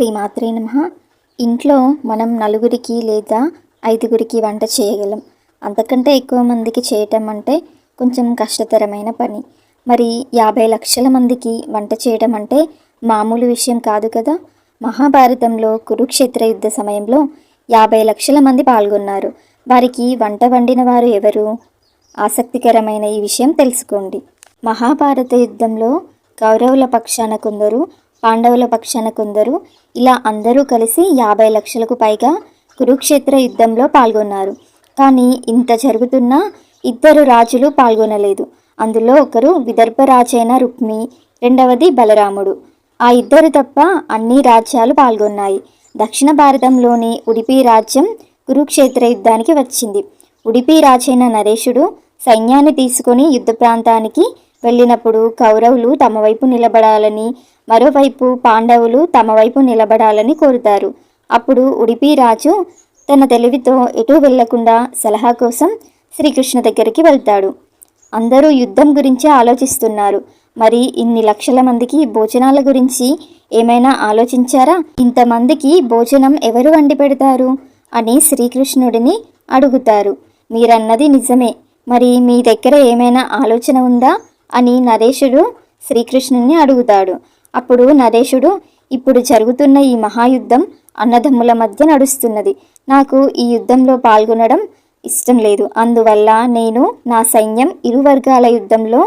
శ్రీమాత్రే నమ. ఇంట్లో మనం నలుగురికి లేదా ఐదుగురికి వంట చేయగలం. అంతకంటే ఎక్కువ మందికి చేయటం అంటే కొంచెం కష్టతరమైన పని. మరి యాభై లక్షల మందికి వంట చేయడం అంటే మామూలు విషయం కాదు కదా? మహాభారతంలో కురుక్షేత్ర యుద్ధ సమయంలో యాభై లక్షల మంది పాల్గొన్నారు. వారికి వంట వండిన వారు ఎవరు? ఆసక్తికరమైన ఈ విషయం తెలుసుకోండి. మహాభారత యుద్ధంలో కౌరవుల పక్షాన కొందరు పాండవుల పక్షాన కొందరు ఇలా అందరూ కలిసి యాభై లక్షలకు పైగా కురుక్షేత్ర యుద్ధంలో పాల్గొన్నారు. కానీ ఇంత జరుగుతున్నా ఇద్దరు రాజులు పాల్గొనలేదు. అందులో ఒకరు విదర్భ రాజైన రుక్మి రెండవది బలరాముడు. ఆ ఇద్దరు తప్ప అన్ని రాజ్యాలు పాల్గొన్నాయి. దక్షిణ భారతంలోని ఉడిపి రాజ్యం కురుక్షేత్ర యుద్ధానికి వచ్చింది. ఉడిపి రాజైన నరేషుడు సైన్యాన్ని తీసుకొని యుద్ధ ప్రాంతానికి వెళ్ళినప్పుడు కౌరవులు తమ వైపు నిలబడాలని మరోవైపు పాండవులు తమ వైపు నిలబడాలని కోరుతారు. అప్పుడు ఉడిపి రాజు తన తెలివితో ఎటూ వెళ్ళకుండా సలహా కోసం శ్రీకృష్ణ దగ్గరికి వెళ్తాడు. అందరూ యుద్ధం గురించి ఆలోచిస్తున్నారు. మరి ఇన్ని లక్షల మందికి భోజనాల గురించి ఏమైనా ఆలోచించారా? ఇంతమందికి భోజనం ఎవరు వండి పెడతారు? అని శ్రీకృష్ణుడిని అడుగుతారు. మీరన్నది నిజమే. మరి మీ దగ్గర ఏమైనా ఆలోచన ఉందా? అని నరేషుడు శ్రీకృష్ణుని అడుగుతాడు. అప్పుడు నరేషుడు ఇప్పుడు జరుగుతున్న ఈ మహాయుద్ధం అన్నదమ్ముల మధ్య నడుస్తున్నది. నాకు ఈ యుద్ధంలో పాల్గొనడం ఇష్టం లేదు. అందువల్ల నేను నా సైన్యం ఇరు వర్గాల యుద్ధంలో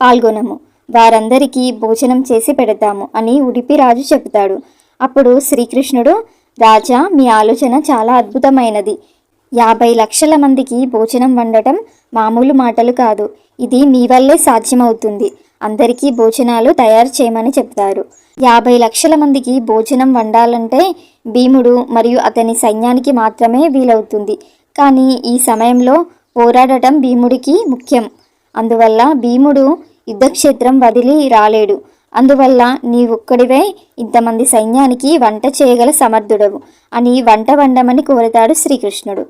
పాల్గొనము. వారందరికీ భోజనం చేసి పెడతాము అని ఉడిపి రాజు చెబుతాడు. అప్పుడు శ్రీకృష్ణుడు రాజా మీ ఆలోచన చాలా అద్భుతమైనది. యాభై లక్షల మందికి భోజనం వండటం మామూలు మాటలు కాదు. ఇది మీ వల్లే సాధ్యమవుతుంది. అందరికీ భోజనాలు తయారు చేయమని చెప్తారు. యాభై లక్షల మందికి భోజనం వండాలంటే భీముడు మరియు అతని సైన్యానికి మాత్రమే వీలవుతుంది. కానీ ఈ సమయంలో పోరాడటం భీముడికి ముఖ్యం. అందువల్ల భీముడు యుద్ధక్షేత్రం వదిలి రాలేడు. అందువల్ల నీవొక్కడివే ఇంతమంది సైన్యానికి వంట చేయగల సమర్థుడవు అని వంట వండమని కోరతాడు శ్రీకృష్ణుడు.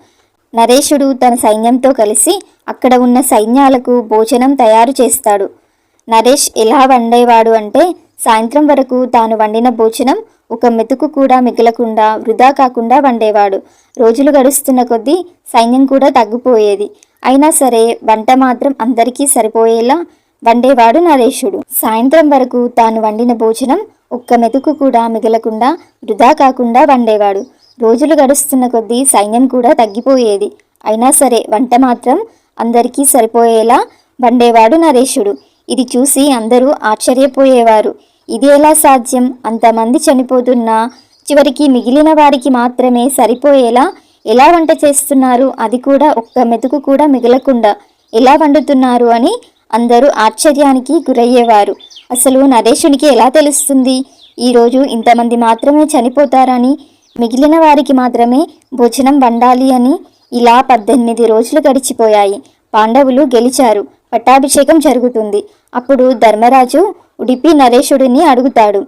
నరేషుడు తన సైన్యంతో కలిసి అక్కడ ఉన్న సైన్యాలకు భోజనం తయారు చేస్తాడు. నరేష్ ఎలా వండేవాడు అంటే సాయంత్రం వరకు తాను వండిన భోజనం ఒక మెతుకు కూడా మిగలకుండా వృధా కాకుండా వండేవాడు. రోజులు గడుస్తున్న కొద్దీ సైన్యం కూడా తగ్గిపోయేది. అయినా సరే వంట మాత్రం అందరికీ సరిపోయేలా వండేవాడు నరేషుడు. సాయంత్రం వరకు తాను వండిన భోజనం ఒక్క మెతుకు కూడా మిగలకుండా వృధా కాకుండా వండేవాడు. రోజులు గడుస్తున్న కొద్దీ సైన్యం కూడా తగ్గిపోయేది. అయినా సరే వంట మాత్రం అందరికీ సరిపోయేలా వండేవాడు నరేషుడు. ఇది చూసి అందరూ ఆశ్చర్యపోయేవారు. ఇది ఎలా సాధ్యం? అంతమంది చనిపోతున్నా చివరికి మిగిలిన వారికి మాత్రమే సరిపోయేలా ఎలా వంట చేస్తున్నారు? అది కూడా ఒక్క మెతుకు కూడా మిగలకుండా ఎలా వండుతున్నారు అని అందరూ ఆశ్చర్యానికి గురయ్యేవారు. అసలు నరేషునికి ఎలా తెలుస్తుంది? ఈరోజు ఇంతమంది మాత్రమే చనిపోతారని మిగిలిన వారికి మాత్రమే భోజనం వండాలి అని ఇలా పద్దెనిమిది రోజులు గడిచిపోయాయి. పాండవులు గెలిచారు. పట్టాభిషేకం జరుగుతుంది. అప్పుడు ధర్మరాజు ఉడిపి నరేషుడిని అడుగుతాడు.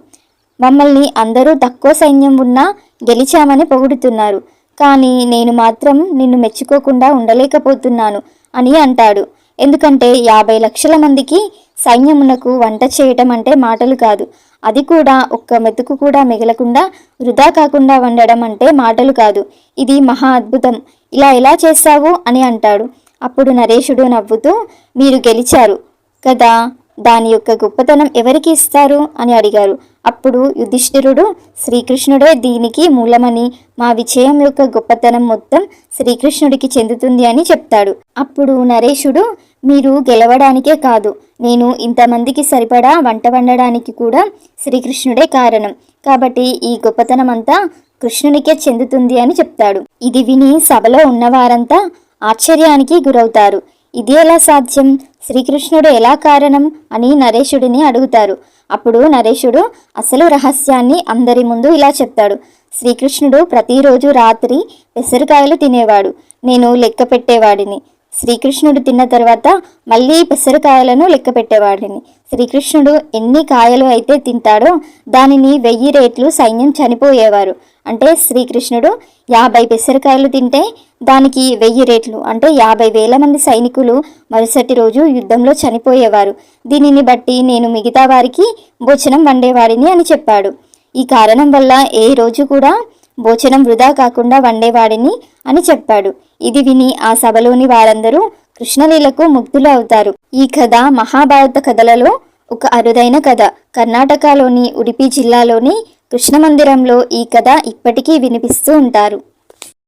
మమ్మల్ని అందరూ తక్కువ సైన్యం ఉన్నా గెలిచామని పొగుడుతున్నారు. కానీ నేను మాత్రం నిన్ను మెచ్చుకోకుండా ఉండలేకపోతున్నాను అని అంటాడు. ఎందుకంటే యాభై లక్షల మందికి సైన్యమునకు వంట చేయటం అంటే మాటలు కాదు. అది కూడా ఒక్క మెతుకు కూడా మిగలకుండా వృధా కాకుండా వండడం అంటే మాటలు కాదు. ఇది మహా అద్భుతం. ఇలా ఎలా చేస్తావు అని అంటాడు. అప్పుడు నరేషుడు నవ్వుతూ మీరు గెలిచారు కదా దాని యొక్క గొప్పతనం ఎవరికి ఇస్తారు? అని అడిగారు. అప్పుడు యుధిష్ఠిరుడు శ్రీకృష్ణుడే దీనికి మూలమని మా విజయం యొక్క గొప్పతనం మొత్తం శ్రీకృష్ణుడికి చెందుతుంది అని చెప్తాడు. అప్పుడు నరేషుడు మీరు గెలవడానికే కాదు నేను ఇంతమందికి సరిపడా వంట వండడానికి కూడా శ్రీకృష్ణుడే కారణం. కాబట్టి ఈ గొప్పతనం అంతా కృష్ణునికే చెందుతుంది అని చెప్తాడు. ఇది విని సభలో ఉన్నవారంతా ఆశ్చర్యానికి గురవుతారు. ఇది ఎలా సాధ్యం? శ్రీకృష్ణుడు ఎలా కారణం అని నరేషుడిని అడుగుతారు. అప్పుడు నరేషుడు అసలు రహస్యాన్ని అందరి ముందు ఇలా చెప్తాడు. శ్రీకృష్ణుడు ప్రతిరోజు రాత్రి పెసరకాయలు తినేవాడు. నేను లెక్క పెట్టేవాడిని. శ్రీకృష్ణుడు తిన్న తర్వాత మళ్ళీ పెసరకాయలను లెక్క పెట్టేవాడిని. శ్రీకృష్ణుడు ఎన్ని కాయలు అయితే తింటాడో దానిని వెయ్యి రేట్లు సైన్యం చనిపోయేవారు. అంటే శ్రీకృష్ణుడు యాభై పెసరకాయలు తింటే దానికి వెయ్యి రేట్లు అంటే యాభై వేల మంది సైనికులు మరుసటి రోజు యుద్ధంలో చనిపోయేవారు. దీనిని బట్టి నేను మిగతా వారికి భోజనం వండేవాడిని అని చెప్పాడు. ఈ కారణం వల్ల ఏ రోజు కూడా భోజనం వృధా కాకుండా వండేవాడిని అని చెప్పాడు. ఇది విని ఆ సభలోని వారందరూ కృష్ణలీలకు ముగ్ధులు అవుతారు. ఈ కథ మహాభారత కథలలో ఒక అరుదైన కథ. కర్ణాటకలోని ఉడిపి జిల్లాలోని కృష్ణ మందిరంలో ఈ కథ ఇప్పటికీ వినిపిస్తూ ఉంటారు.